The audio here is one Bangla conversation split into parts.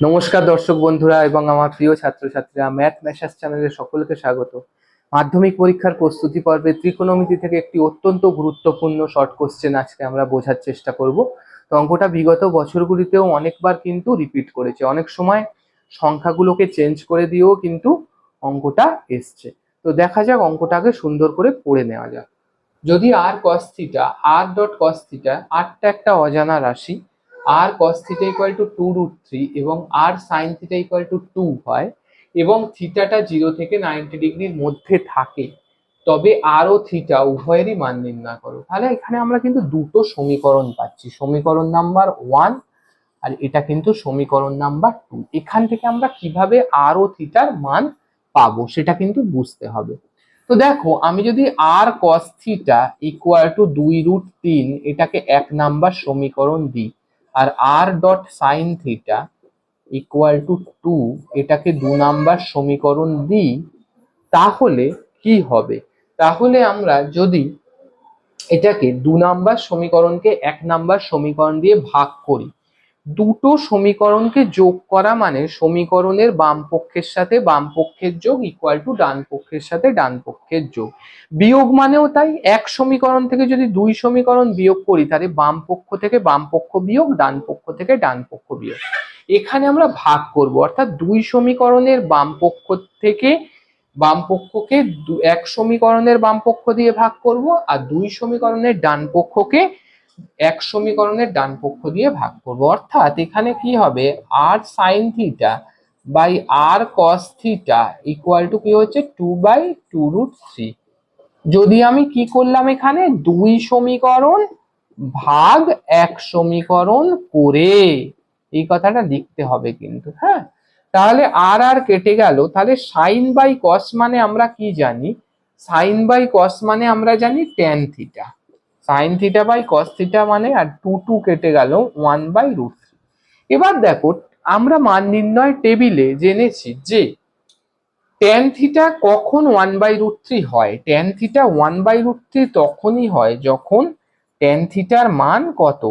নমস্কার দর্শক বন্ধুরা এবং আমার প্রিয় ছাত্রছাত্রীরা, ম্যাথ ম্যাশাস চ্যানেলে সকলকে স্বাগত। মাধ্যমিক পরীক্ষার প্রস্তুতি পর্বে ত্রিকোণমিতি থেকে একটি অত্যন্ত গুরুত্বপূর্ণ শর্ট কোশ্চেন আজকে আমরা বোঝার চেষ্টা করব। তো অঙ্কটা বিগত বছরগুলিতেও অনেকবার কিন্তু রিপিট করেছে। অনেক সময় সংখ্যাগুলোকে চেঞ্জ করে দিয়েও কিন্তু অঙ্কটা এসছে। তো দেখা যাক অঙ্কটাকে সুন্দর করে পড়ে নেওয়া যাক। যদি R cos theta R dot cos theta আরটা একটা অজানা রাশি R cos theta equal to two root three এবং R sine theta equal to two হয় এবং থিটাটা জিরো থেকে নাইনটি ডিগ্রির মধ্যে থাকে। তবে আর ও থিটা উভয়েরই মান নির্ণয় করো। তাহলে এখানে আমরা কিন্তু দুটো সমীকরণ পাচ্ছি। সমীকরণ নাম্বার ওয়ান আর এটা কিন্তু সমীকরণ নাম্বার টু এখান থেকে আমরা কীভাবে আর ও থিটার মান পাবো সেটা কিন্তু বুঝতে হবে। তো দেখো, আমি যদি R cos theta equal to দুই রুট তিন, এটাকে এক নাম্বার সমীকরণ দিই R R dot sine theta equal to two এটাকে দু নাম্বার সমীকরণ দিই, তাহলে কি হবে? তাহলে আমরা যদি এটাকে দু নাম্বার সমীকরণকে এক নাম্বার সমীকরণ দিয়ে ভাগ করি দুটো সমীকরণকে যোগ করা মানে সমীকরণের বাম পক্ষের সাথে বাম পক্ষের যোগ ইকুয়াল টু ডান পক্ষের সাথে ডান পক্ষের যোগ। বিয়োগ মানেও তাই, এক সমীকরণ থেকে যদি দুই সমীকরণ বিয়োগ করি, তাহলে বাম পক্ষ থেকে বাম পক্ষ বিয়োগ, ডান পক্ষ থেকে ডান পক্ষ বিয়োগ। এখানে আমরা ভাগ করব, অর্থাৎ দুই সমীকরণের বাম পক্ষ থেকে বাম পক্ষকে এক সমীকরণের বাম পক্ষ দিয়ে ভাগ করব, আর দুই সমীকরণের ডান পক্ষকে এক সমীকরণের ডান পক্ষ দিয়ে ভাগ করব। অর্থাৎ এখানে কি হবে? R sine theta by R cos theta equal to কি হচ্ছে? Two by two root three যদি আমি কি করলাম এখানে? দুই সমীকরণ ভাগ এক সমীকরণ করে। এই কথাটা লিখতে হবে কিন্তু হ্যাঁ? তাহলে আর আর কেটে গেল। তাহলে সাইন বাই কস মানে আমরা কি জানি? সাইন বাই কস মানে আমরা জানি tan theta sine theta by cos theta মানে আর টু টু কেটে গেল ওয়ান বাই রুট থ্রি এবার দেখো, আমরা মান নির্ণয় টেবিলে জেনেছি যে ট্যান থিটা কখন ওয়ান বাই রুট থ্রি হয়। Tan theta one by root three তখনই হয় যখন ট্যান থিটার মান কত?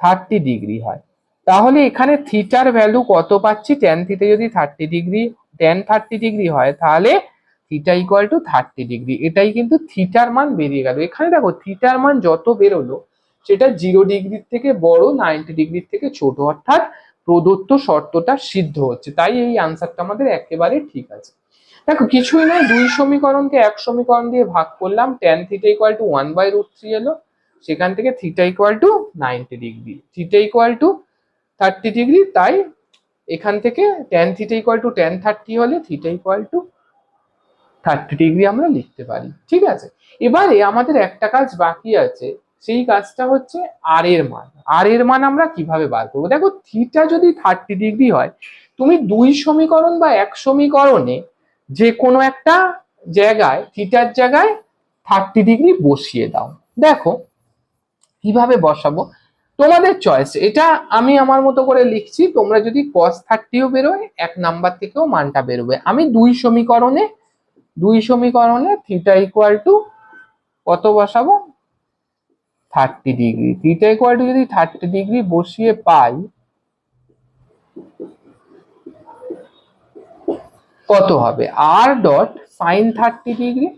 থার্টি ডিগ্রি হয়। তাহলে এখানে থিটার ভ্যালু কত পাচ্ছি? ট্যান থিটা যদি thirty degree tan thirty degree হয়, তাহলে theta equal to thirty degree এটাই কিন্তু থিটার মান বেরিয়ে গেল। এখানে দেখো থিটার মান যত বেরোলো, সেটা জিরো ডিগ্রির থেকে বড় নাইনটি ডিগ্রির থেকে ছোট। অর্থাৎ প্রদত্ত শর্তটা সিদ্ধ হচ্ছে। তাই এই আনসারটা আমাদের একেবারে ঠিক আছে। দেখো, কিছুই নয়, দুই সমীকরণকে এক সমীকরণ দিয়ে ভাগ করলাম। Tan theta equal to one by root three এলো। সেখান থেকে theta equal to ninety degree theta equal to thirty degree তাই এখান থেকে tan theta equal to tan thirty হলে theta equal to thirty degree আমরা লিখতে পারি, ঠিক আছে? এবারে আমাদের একটা কাজ বাকি আছে, সেই কাজটা হচ্ছে আর এর মান। আর এর মান আমরা কীভাবে বার করব? দেখো থিটা যদি থার্টি ডিগ্রি হয়, তুমি দুই সমীকরণ বা এক সমীকরণে যে কোনো একটা জায়গায় থিটার জায়গায় থার্টি ডিগ্রি বসিয়ে দাও। দেখো, কীভাবে বসাবো? তোমাদের চয়েস এটা আমি আমার মতো করে লিখছি, তোমরা যদি কস থার্টিও বেরোয়, এক নাম্বার থেকেও মানটা বেরোবে। আমি দুই সমীকরণে দুই সমীকরণে থিটা ইকুয়াল টু কত বসাবো? Thirty degree theta equal to যদি থার্টি ডিগ্রি বসিয়ে পাই, কত হবে? R dot sine thirty degree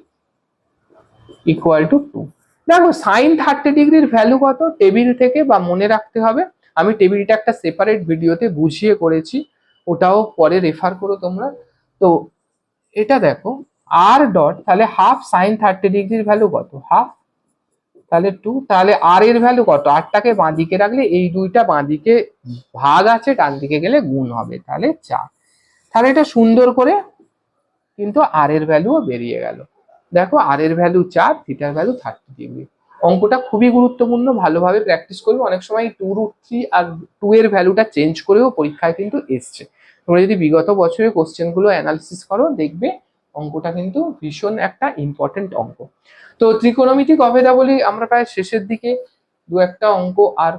equal to two দেখো সাইন থার্টি ডিগ্রির ভ্যালু কত? টেবিল থেকে বা মনে রাখতে হবে। আমি টেবিলটা একটা সেপারেট ভিডিওতে বুঝিয়ে করেছি। ওটাও পরে রেফার করো তোমরা। তো, এটা দেখো আর ডট তাহলে হাফ সাইন থার্টি ডিগ্রির ভ্যালু কত? হাফ তাহলে টু তাহলে আর এর ভ্যালু কত? আটটাকে বাঁদিকে রাখলে এই দুইটা বাঁদিকে ভাগ আছে, ডান দিকে গেলে গুণ হবে, তাহলে চার। তাহলে এটা সুন্দর করে কিন্তু আর এর ভ্যালুও বেরিয়ে গেল। দেখো আর এর ভ্যালু চার থিটার ভ্যালু থার্টি ডিগ্রি অঙ্কটা খুবই গুরুত্বপূর্ণ, ভালোভাবে প্র্যাকটিস করবে। অনেক সময় two root three R two এর ভ্যালুটা চেঞ্জ করেও পরীক্ষায় কিন্তু এসছে। তোমরা যদি বিগত বছরের কোশ্চেনগুলো অ্যানালিসিস করো, দেখবে অঙ্কটা কিন্তু ভীষণ একটা ইম্পর্টেন্ট অঙ্ক। তো ত্রিকোণমিতিক অভেদাবলী আমরা প্রায় শেষের দিকে দু একটা অঙ্ক আর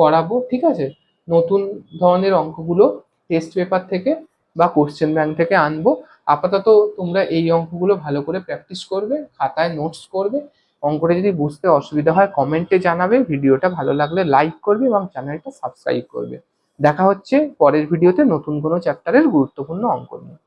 করাবো, ঠিক আছে? নতুন ধরনের অঙ্কগুলো টেস্ট পেপার থেকে বা কোশ্চেন ব্যাংক থেকে আনব। আপাতত তোমরা এই অঙ্কগুলো ভালো করে প্র্যাকটিস করবে, খাতায় নোটস করবে। অঙ্কটা যদি বুঝতে অসুবিধা হয় কমেন্টে জানাবে। ভিডিওটা ভালো লাগলে লাইক করবে এবং চ্যানেলটা সাবস্ক্রাইব করবে। দেখা হচ্ছে পরের ভিডিওতে নতুন কোনো চ্যাপ্টারের গুরুত্বপূর্ণ অঙ্ক নিয়ে।